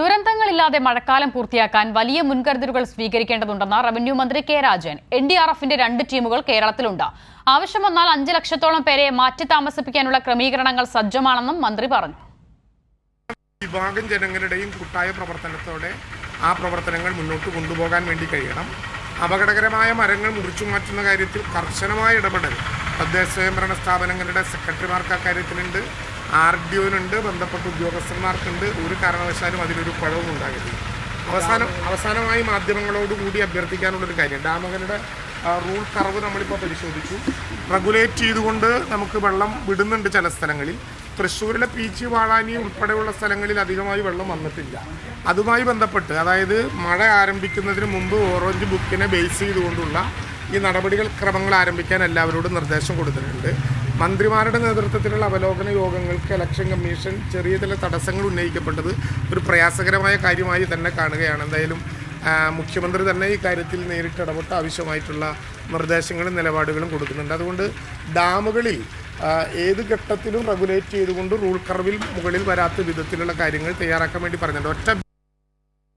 ദുരന്തങ്ങളില്ലാതെ മഴക്കാലം പൂർത്തിയാക്കാൻ വലിയ മുൻകരുതലുകൾ സ്വീകരിക്കേണ്ടതുണ്ടെന്ന് റവന്യൂ മന്ത്രി K Rajan. N D R എഫിന്റെ രണ്ട് ടീമുകൾ കേരളത്തിലുണ്ട്. ആവശ്യം വന്നാൽ അഞ്ച് ലക്ഷത്തോളം പേരെ മാറ്റി താമസിപ്പിക്കാനുള്ള ക്രമീകരണങ്ങൾ സജ്ജമാണെന്നും മന്ത്രി പറഞ്ഞു. വിഭാഗം ജനങ്ങളുടെയും കൂട്ടായ പ്രവർത്തനത്തോടെ ആ പ്രവർത്തനങ്ങൾ മുന്നോട്ട് കൊണ്ടുപോകാൻ വേണ്ടി കഴിയണം. അപകടകരമായ മരങ്ങൾ മുറിച്ചു മാറ്റുന്ന കാര്യത്തിൽ കർശനമായ ഇടപെടൽ. തദ്ദേശ സ്വയംഭരണ സ്ഥാപനങ്ങളുടെ സെക്രട്ടറിമാർക്ക് അക്കാര്യത്തിലുണ്ട്. ആർ ഡി ഒനുണ്ട് ബന്ധപ്പെട്ട ഉദ്യോഗസ്ഥന്മാർക്കുണ്ട്. ഒരു കാരണവശാലും അതിലൊരു കുഴവും ഉണ്ടാകരുത്. അവസാനം അവസാനമായി മാധ്യമങ്ങളോട് കൂടി അഭ്യർത്ഥിക്കാനുള്ളൊരു കാര്യം. ഡാമുകളുടെ ആ, റൂൾ കർവ് നമ്മളിപ്പോൾ പരിശോധിച്ചു. റെഗുലേറ്റ് ചെയ്തുകൊണ്ട് നമുക്ക് വെള്ളം വിടുന്നുണ്ട് ചില സ്ഥലങ്ങളിൽ. തൃശ്ശൂരിലെ പീച്ചി വാഴാനി ഉൾപ്പെടെയുള്ള സ്ഥലങ്ങളിൽ അധികമായി വെള്ളം വന്നിട്ടില്ല. അതുമായി ബന്ധപ്പെട്ട് അതായത് മഴ ആരംഭിക്കുന്നതിന് മുമ്പ് ഓറഞ്ച് ബുക്കിനെ ബേസ് ചെയ്തുകൊണ്ടുള്ള ഈ നടപടികൾ ക്രമങ്ങൾ ആരംഭിക്കാൻ എല്ലാവരോടും നിർദ്ദേശം കൊടുത്തിട്ടുണ്ട്. മന്ത്രിമാരുടെ നേതൃത്വത്തിലുള്ള അവലോകന യോഗങ്ങൾക്ക് ഇലക്ഷൻ കമ്മീഷൻ ചെറിയ ചില തടസ്സങ്ങൾ ഉന്നയിക്കപ്പെട്ടത് ഒരു പ്രയാസകരമായ കാര്യമായി തന്നെ കാണുകയാണ്. എന്തായാലും മുഖ്യമന്ത്രി തന്നെ ഈ കാര്യത്തിൽ നേരിട്ട് ഇടപെട്ട് ആവശ്യമായിട്ടുള്ള നിർദ്ദേശങ്ങളും നിലപാടുകളും കൊടുക്കുന്നുണ്ട്. അതുകൊണ്ട് ഡാമുകളിൽ ഏത് ഘട്ടത്തിലും റെഗുലേറ്റ് ചെയ്തുകൊണ്ട് റൂൾ കർവിൽ മുകളിൽ വരാത്ത വിധത്തിലുള്ള കാര്യങ്ങൾ തയ്യാറാക്കാൻ വേണ്ടി പറഞ്ഞിട്ടുണ്ട്. ഒറ്റ